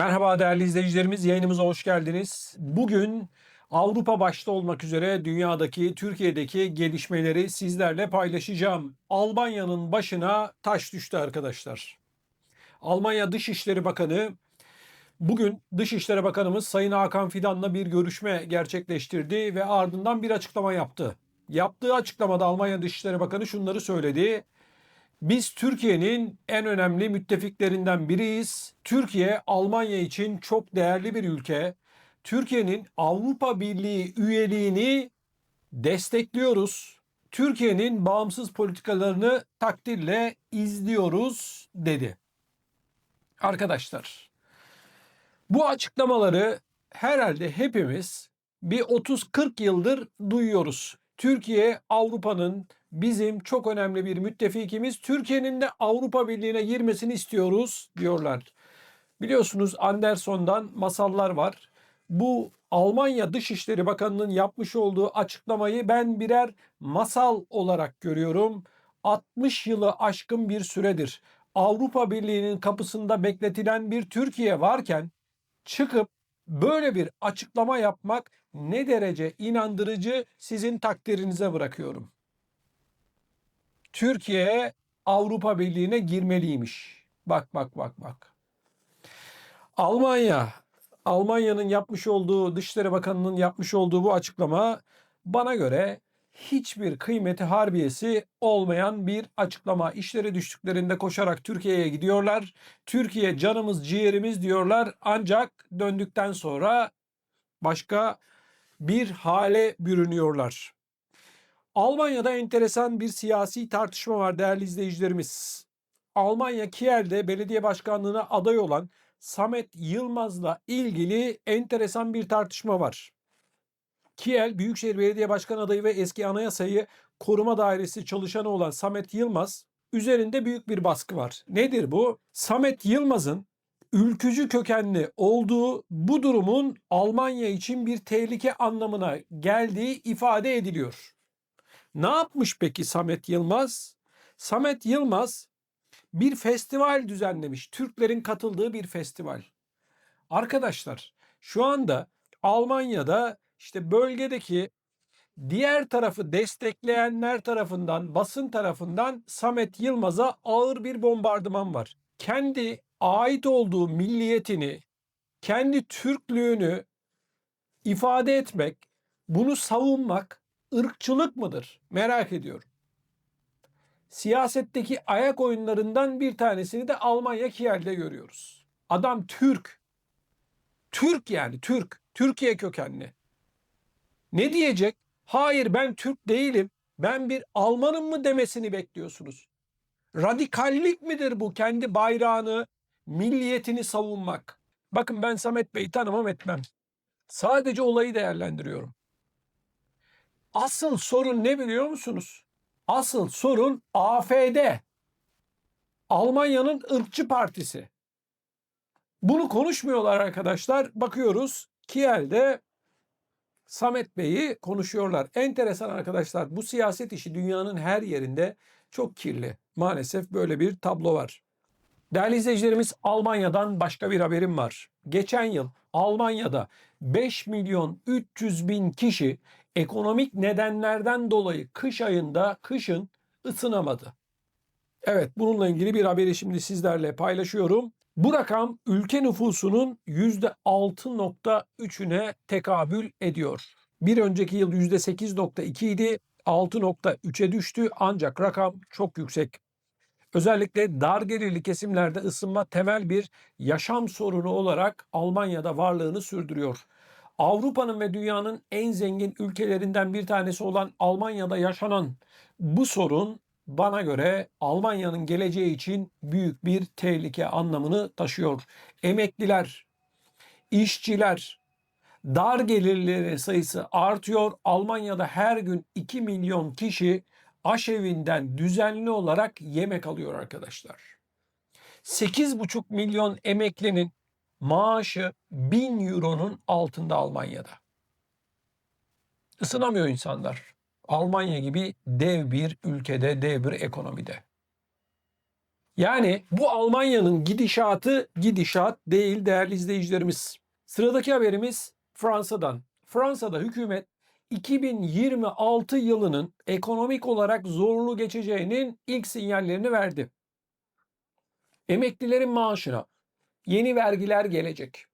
Merhaba değerli izleyicilerimiz, yayınımıza hoş geldiniz. Bugün Avrupa başta olmak üzere dünyadaki, Türkiye'deki gelişmeleri sizlerle paylaşacağım. Almanya'nın başına taş düştü arkadaşlar. Almanya Dışişleri Bakanı bugün Dışişleri Bakanımız Sayın Hakan Fidan'la bir görüşme gerçekleştirdi ve ardından bir açıklama yaptı. Yaptığı açıklamada Almanya Dışişleri Bakanı şunları söyledi. Biz Türkiye'nin en önemli müttefiklerinden biriyiz. Türkiye Almanya için çok değerli bir ülke. Türkiye'nin Avrupa Birliği üyeliğini destekliyoruz. Türkiye'nin bağımsız politikalarını takdirle izliyoruz dedi. Arkadaşlar bu açıklamaları herhalde hepimiz bir 30-40 yıldır duyuyoruz. Türkiye Avrupa'nın bizim çok önemli bir müttefikimiz. Türkiye'nin de Avrupa Birliği'ne girmesini istiyoruz diyorlar. Biliyorsunuz Anderson'dan masallar var. Bu Almanya Dışişleri Bakanı'nın yapmış olduğu açıklamayı ben birer masal olarak görüyorum. 60 yılı aşkın bir süredir Avrupa Birliği'nin kapısında bekletilen bir Türkiye varken çıkıp böyle bir açıklama yapmak ne derece inandırıcı sizin takdirinize bırakıyorum. Türkiye Avrupa Birliği'ne girmeliymiş. Bak bak bak bak. Almanya, Almanya'nın yapmış olduğu, Dışişleri Bakanı'nın yapmış olduğu bu açıklama bana göre hiçbir kıymeti harbiyesi olmayan bir açıklama. İşleri düştüklerinde koşarak Türkiye'ye gidiyorlar. Türkiye canımız ciğerimiz diyorlar ancak döndükten sonra başka bir hale bürünüyorlar. Almanya'da enteresan bir siyasi tartışma var değerli izleyicilerimiz. Almanya Kiel'de belediye başkanlığına aday olan Samet Yılmaz'la ilgili enteresan bir tartışma var. Kiel Büyükşehir Belediye Başkanı adayı ve eski Anayasayı Koruma Dairesi çalışanı olan Samet Yılmaz üzerinde büyük bir baskı var. Nedir bu? Samet Yılmaz'ın ülkücü kökenli olduğu bu durumun Almanya için bir tehlike anlamına geldiği ifade ediliyor. Ne yapmış peki Samet Yılmaz? Samet Yılmaz bir festival düzenlemiş. Türklerin katıldığı bir festival. Arkadaşlar şu anda Almanya'da işte bölgedeki diğer tarafı destekleyenler tarafından, basın tarafından Samet Yılmaz'a ağır bir bombardıman var. Kendi ait olduğu milliyetini, kendi Türklüğünü ifade etmek, bunu savunmak ırkçılık mıdır? Merak ediyorum. Siyasetteki ayak oyunlarından bir tanesini de Almanya Kiel'de görüyoruz. Adam Türk. Türk yani Türk. Türkiye kökenli. Ne diyecek? Hayır ben Türk değilim. Ben bir Almanım mı demesini bekliyorsunuz. Radikallik midir bu? Kendi bayrağını, milliyetini savunmak. Bakın ben Samet Bey'i tanımam etmem. Sadece olayı değerlendiriyorum. Asıl sorun ne biliyor musunuz? Asıl sorun AFD. Almanya'nın ırkçı partisi. Bunu konuşmuyorlar arkadaşlar. Bakıyoruz Kiel'de Samet Bey'i konuşuyorlar. Enteresan arkadaşlar bu siyaset işi dünyanın her yerinde çok kirli. Maalesef böyle bir tablo var. Değerli izleyicilerimiz Almanya'dan başka bir haberim var. Geçen yıl Almanya'da 5 milyon 300 bin kişi ekonomik nedenlerden dolayı kış ayında kışın ısınamadı. Evet bununla ilgili bir haberi şimdi sizlerle paylaşıyorum. Bu rakam ülke nüfusunun %6.3'üne tekabül ediyor. Bir önceki yıl %8.2 idi, 6.3'e düştü ancak rakam çok yüksek. Özellikle dar gelirli kesimlerde ısınma temel bir yaşam sorunu olarak Almanya'da varlığını sürdürüyor. Avrupa'nın ve dünyanın en zengin ülkelerinden bir tanesi olan Almanya'da yaşanan bu sorun bana göre Almanya'nın geleceği için büyük bir tehlike anlamını taşıyor. Emekliler, işçiler, dar gelirleri sayısı artıyor. Almanya'da her gün 2 milyon kişi aşevinden düzenli olarak yemek alıyor arkadaşlar. 8,5 milyon emeklinin maaşı 1000 euronun altında Almanya'da. Isınamıyor insanlar. Almanya gibi dev bir ülkede, dev bir ekonomide. Yani bu Almanya'nın gidişatı gidişat değil değerli izleyicilerimiz. Sıradaki haberimiz Fransa'dan. Fransa'da hükümet 2026 yılının ekonomik olarak zorlu geçeceğinin ilk sinyallerini verdi. Emeklilerin maaşına yeni vergiler gelecek.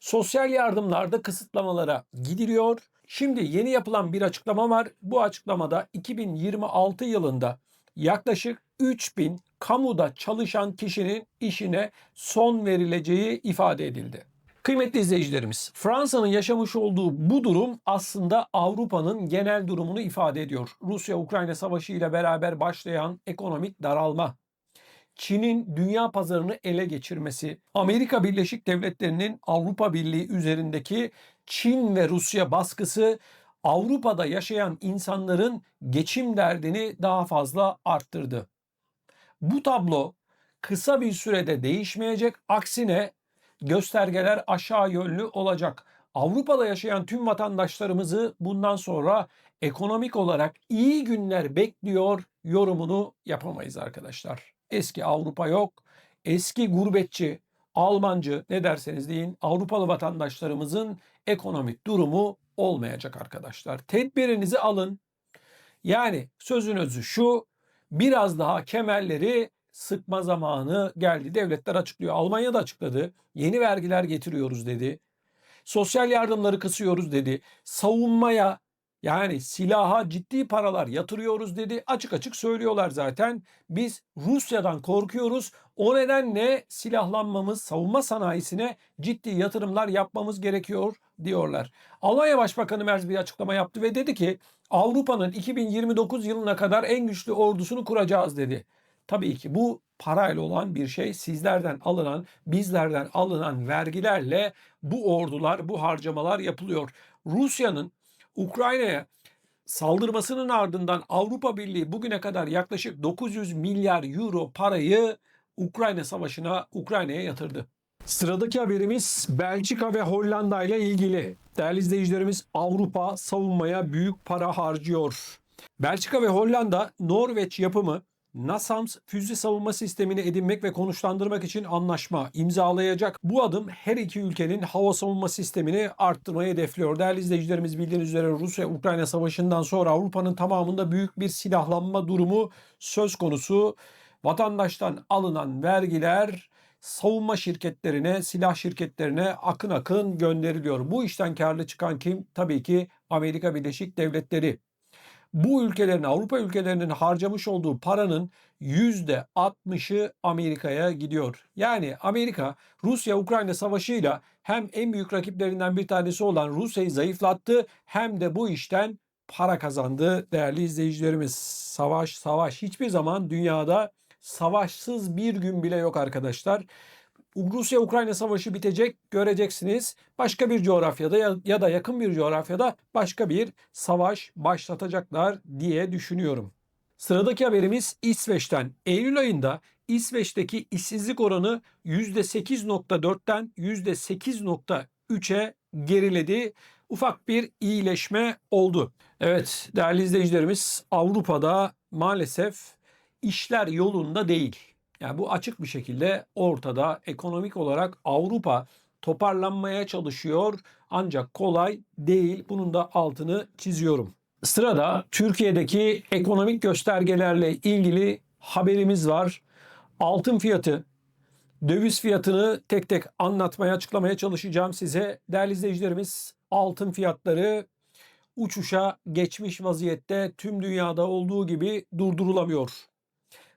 Sosyal yardımlarda kısıtlamalara gidiliyor. Şimdi yeni yapılan bir açıklama var. Bu açıklamada 2026 yılında yaklaşık 3000 kamuda çalışan kişinin işine son verileceği ifade edildi. Kıymetli izleyicilerimiz, Fransa'nın yaşamış olduğu bu durum aslında Avrupa'nın genel durumunu ifade ediyor. Rusya-Ukrayna savaşı ile beraber başlayan ekonomik daralma, Çin'in dünya pazarını ele geçirmesi, Amerika Birleşik Devletleri'nin Avrupa Birliği üzerindeki Çin ve Rusya baskısı Avrupa'da yaşayan insanların geçim derdini daha fazla arttırdı. Bu tablo kısa bir sürede değişmeyecek. Aksine göstergeler aşağı yönlü olacak. Avrupa'da yaşayan tüm vatandaşlarımızı bundan sonra ekonomik olarak iyi günler bekliyor yorumunu yapamayız arkadaşlar. Eski Avrupa yok. Eski gurbetçi, Almancı ne derseniz deyin Avrupalı vatandaşlarımızın ekonomik durumu olmayacak arkadaşlar. Tedbirinizi alın. Yani sözün özü şu biraz daha kemerleri sıkma zamanı geldi. Devletler açıklıyor. Almanya da açıkladı. Yeni vergiler getiriyoruz dedi. Sosyal yardımları kısıyoruz dedi. Savunmaya yani silaha ciddi paralar yatırıyoruz dedi. Açık açık söylüyorlar zaten. Biz Rusya'dan korkuyoruz. O nedenle silahlanmamız, savunma sanayisine ciddi yatırımlar yapmamız gerekiyor diyorlar. Almanya Başbakanı Merz bir açıklama yaptı ve dedi ki Avrupa'nın 2029 yılına kadar en güçlü ordusunu kuracağız dedi. Tabii ki bu parayla olan bir şey. Sizlerden alınan, bizlerden alınan vergilerle bu ordular, bu harcamalar yapılıyor. Rusya'nın Ukrayna'ya saldırmasının ardından Avrupa Birliği bugüne kadar yaklaşık 900 milyar euro parayı Ukrayna Savaşı'na, Ukrayna'ya yatırdı. Sıradaki haberimiz Belçika ve Hollanda ile ilgili. Değerli izleyicilerimiz Avrupa savunmaya büyük para harcıyor. Belçika ve Hollanda Norveç yapımı NASAMS füze savunma sistemini edinmek ve konuşlandırmak için anlaşma imzalayacak. Bu adım her iki ülkenin hava savunma sistemini arttırmayı hedefliyor. Değerli izleyicilerimiz bildiğiniz üzere Rusya-Ukrayna savaşından sonra Avrupa'nın tamamında büyük bir silahlanma durumu söz konusu. Vatandaştan alınan vergiler savunma şirketlerine, silah şirketlerine akın akın gönderiliyor. Bu işten karlı çıkan kim? Tabii ki Amerika Birleşik Devletleri bu ülkelerin Avrupa ülkelerinin harcamış olduğu paranın %60'ı Amerika'ya gidiyor. Yani Amerika Rusya-Ukrayna savaşıyla hem en büyük rakiplerinden bir tanesi olan Rusya'yı zayıflattı hem de bu işten para kazandı değerli izleyicilerimiz. Savaş savaş hiçbir zaman dünyada savaşsız bir gün bile yok arkadaşlar. Rusya-Ukrayna savaşı bitecek göreceksiniz. Başka bir coğrafyada ya da yakın bir coğrafyada başka bir savaş başlatacaklar diye düşünüyorum. Sıradaki haberimiz İsveç'ten. Eylül ayında İsveç'teki işsizlik oranı %8.4'ten %8.3'e geriledi. Ufak bir iyileşme oldu. Evet değerli izleyicilerimiz Avrupa'da maalesef işler yolunda değil. Yani bu açık bir şekilde ortada. Ekonomik olarak Avrupa toparlanmaya çalışıyor ancak kolay değil. Bunun da altını çiziyorum. Sırada Türkiye'deki ekonomik göstergelerle ilgili haberimiz var. Altın fiyatı, döviz fiyatını tek tek anlatmaya, açıklamaya çalışacağım size. Değerli izleyicilerimiz, altın fiyatları uçuşa geçmiş vaziyette tüm dünyada olduğu gibi durdurulamıyor.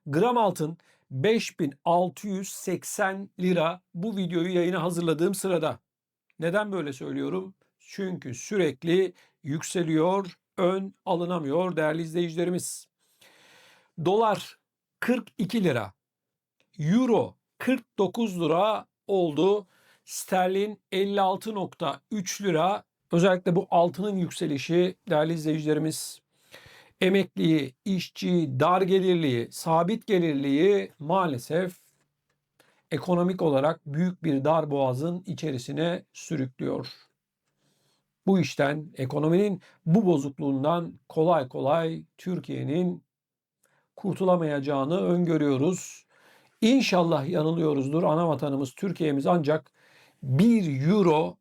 Gram altın 5680 lira bu videoyu yayına hazırladığım sırada. Neden böyle söylüyorum? Çünkü sürekli yükseliyor, ön alınamıyor değerli izleyicilerimiz. Dolar 42 lira. Euro 49 lira oldu. Sterlin 56.3 lira. Özellikle bu altının yükselişi değerli izleyicilerimiz emekliyi, işçi, dar gelirliği, sabit gelirliği maalesef ekonomik olarak büyük bir dar boğazın içerisine sürüklüyor. Bu işten, ekonominin bu bozukluğundan kolay kolay Türkiye'nin kurtulamayacağını öngörüyoruz. İnşallah yanılıyoruzdur. Ana vatanımız Türkiye'miz ancak 1 euro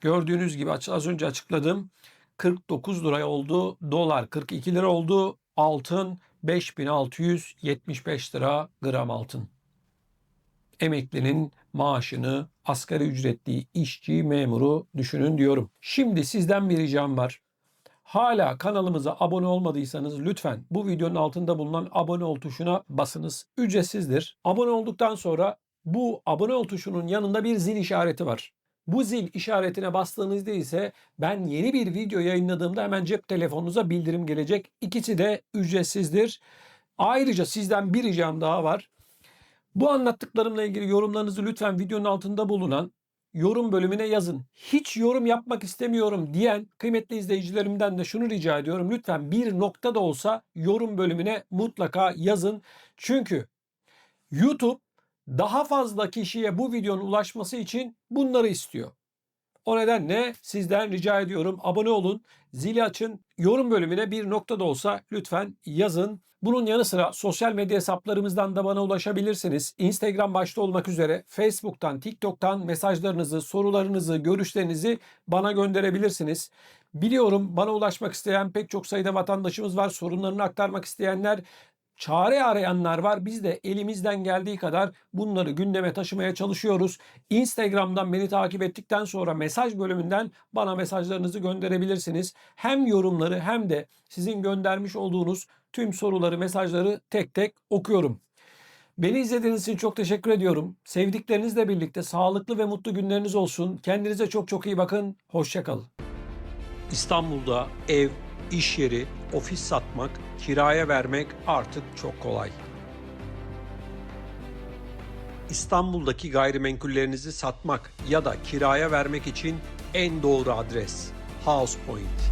gördüğünüz gibi az önce açıkladım. 49 lira oldu. Dolar 42 lira oldu. Altın 5675 lira gram altın. Emeklinin maaşını asgari ücretli işçi memuru düşünün diyorum. Şimdi sizden bir ricam var. Hala kanalımıza abone olmadıysanız lütfen bu videonun altında bulunan abone ol tuşuna basınız. Ücretsizdir. Abone olduktan sonra bu abone ol tuşunun yanında bir zil işareti var. Bu zil işaretine bastığınızda ise ben yeni bir video yayınladığımda hemen cep telefonunuza bildirim gelecek. İkisi de ücretsizdir. Ayrıca sizden bir ricam daha var. Bu anlattıklarımla ilgili yorumlarınızı lütfen videonun altında bulunan yorum bölümüne yazın. Hiç yorum yapmak istemiyorum diyen kıymetli izleyicilerimden de şunu rica ediyorum. Lütfen bir nokta da olsa yorum bölümüne mutlaka yazın. Çünkü YouTube daha fazla kişiye bu videonun ulaşması için bunları istiyor. O nedenle sizden rica ediyorum abone olun, zili açın, yorum bölümüne bir nokta da olsa lütfen yazın. Bunun yanı sıra sosyal medya hesaplarımızdan da bana ulaşabilirsiniz. Instagram başta olmak üzere Facebook'tan, TikTok'tan mesajlarınızı, sorularınızı, görüşlerinizi bana gönderebilirsiniz. Biliyorum bana ulaşmak isteyen pek çok sayıda vatandaşımız var. Sorunlarını aktarmak isteyenler, çare arayanlar var. Biz de elimizden geldiği kadar bunları gündeme taşımaya çalışıyoruz. Instagram'dan beni takip ettikten sonra mesaj bölümünden bana mesajlarınızı gönderebilirsiniz. Hem yorumları hem de sizin göndermiş olduğunuz tüm soruları, mesajları tek tek okuyorum. Beni izlediğiniz için çok teşekkür ediyorum. Sevdiklerinizle birlikte sağlıklı ve mutlu günleriniz olsun. Kendinize çok çok iyi bakın. Hoşçakalın. İstanbul'da ev, iş yeri, ofis satmak, kiraya vermek artık çok kolay. İstanbul'daki gayrimenkullerinizi satmak ya da kiraya vermek için en doğru adres House Point.